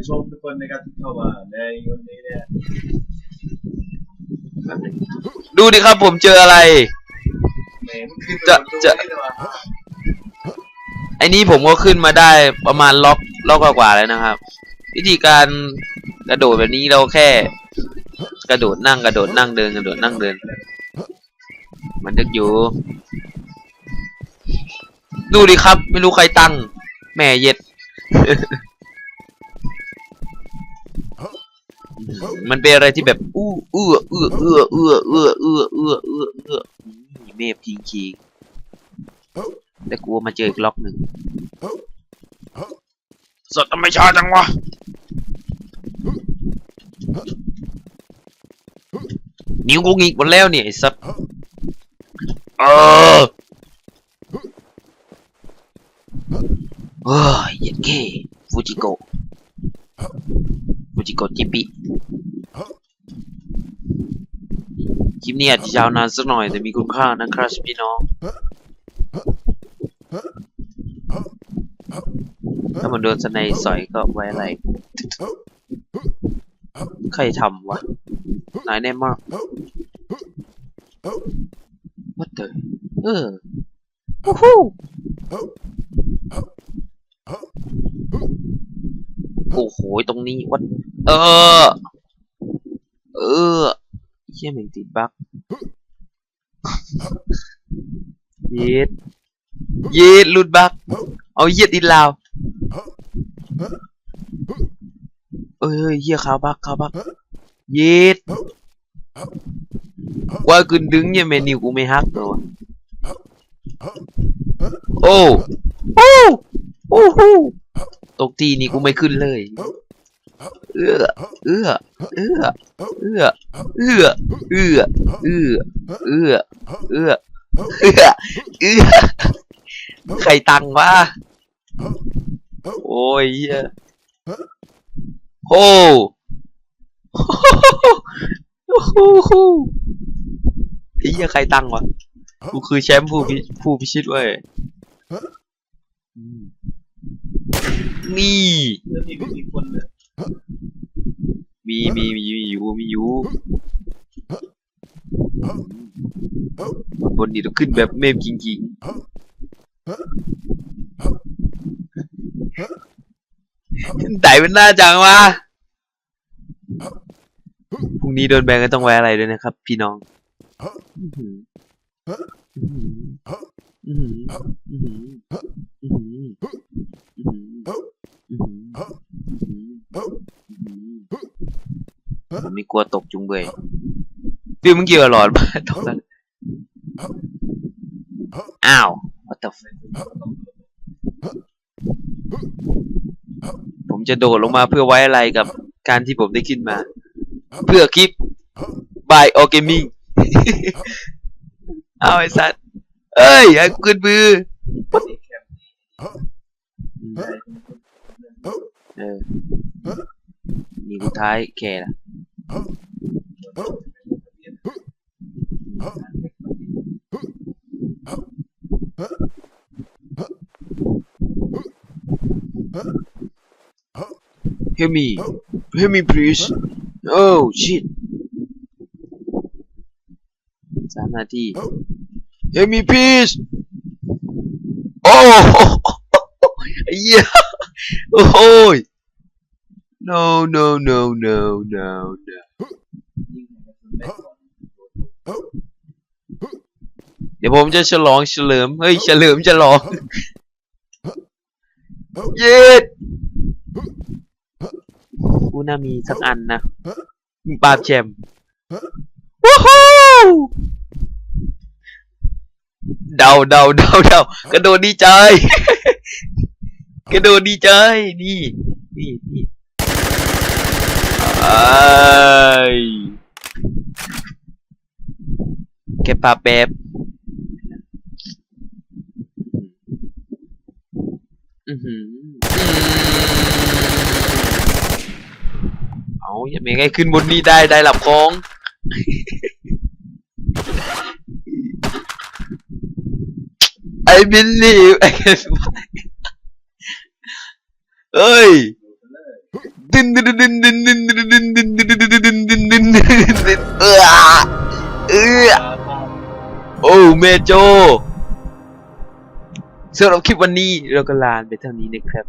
ผู้ชมทุกคนนะครับที่เข้ามาในวันนี้เนี่ยดูดิครับผมเจออะไร แหมมันขึ้นจะจะไม่ได้ว่ะไอ้นี้ผมก็ขึ้นมาได้ประมาณล็อกล็อกกว่าๆแล้วนะครับ วิธีการกระโดดแบบนี้เราแค่ กระโดดนั่งกระโดดนั่งเดินกระโดดนั่งเดิน มันนึกอยู่ ดูดิครับ ไม่รู้ใครตั้งแม่เย็ด มันเป็นอะไรที่แบบอู้เอื้อเอื้อเอื้อเอื้อเอื้อเอื้อเอื้อเอื้อเอื้ออืมเมฟจริงจริงๆแต่กูว่ามาเจออีกล็อกหนึ่งสดทำไมช้าจังวะนิ้วกูงิกหมดแล้วเนี่ยไอ้สัสเออเฮ้ยเย็นเก้ฟูจิโกะฟูจิโกะจิปิ คลิปนี้อาจจะยาวนานสักหน่อยแต่มีคุณค่านะครับพี่น้อง ถ้ามันโดนสไนสอยก็ไว้อะไร ใครทำวะนายแน่มาก What the เออวู้ฮู้โอ้โห ตรงนี้วัด เออ เออ เชี่ยแม่งติดบั๊กเย็ดเย็ดหลุดบั๊กเอาเย็ดอินลาวเอ้ยเฮียขาวบักขาวบักเย็ดว่ากูดึงเนี่ยเมนิวกูไม่ฮักตัวะโอ้โอ้โอ้โหตกทีนี่กูไม่ขึ้นเลย เอื้อเอื้อเอื้อเอื้อเอื้อเอื้อเอื้อเอื้อเอื้อเอื้อเอื้อใครตังวะโอ้ยเหี้ยโอ้โหไอ้เหี้ยใครตังวะกูคือแชมป์ผู้พิผู้พิชิตเว้ยนี่เรื่องนี้ มีกี่คนเลยมีมีมีมีอยู่มีอยู่บนนี้ต้องขึ้นแบบเมมจริงๆไต่เป็นหน้าจังวะพรุ่งนี้โดนแบนก็ต้องไว้อะไรด้วยนะครับ พี่น้องอื้ อหืออื้อหืออื้อหืออื้อหืออื้อหืออื้อหืออื้อหืออื้อหือผมนี่กลัวตกจุงเบยฟิวมึงเกี่ยวกับหลอดมาตกแล้วอ้าว what the fuck ผมจะโดดลงมาเพื่อไว้อะไรกับการที่ผมได้ขึ้นมา เพื่อคลิป by o gaming เอาไอ้สัตว์เอ้ยไอ้กูขึ้นมือสี่แคมป์ได้เออ มีกูท้ายเคนะเฮมีเฮมีพรีชโอ้ชิตสามนาทีเฮมีพีชโอ้ยเยี่ยโอ้ย no no no no no no เดี๋ยวผมจะฉลองเฉลิม เฮ้ย เฉลิมฉลอง เย็ดกูน่ามีสักอันนะปาบแชมป์ว้าวเดาเดาเดาเดากระโดดดีใจ กระโดดดีใจ นี่ นี่นี่ไอ้าย เก็บปาแบบอือหือเอาอย่ามีใครขึ้นบนนี้ได้ได้หลับคอง I believe I can fly เอ้ย ดินดินดินดินดินดินดินดินดินดินดินดินดินดินดินเออเออโอ้เมโจสำหรับคลิปวันนี้เราก็ลาไปเท่านี้นะครับ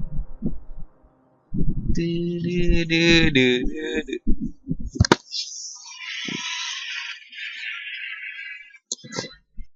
ดื้อดื้อดื้อดื้อดื้อ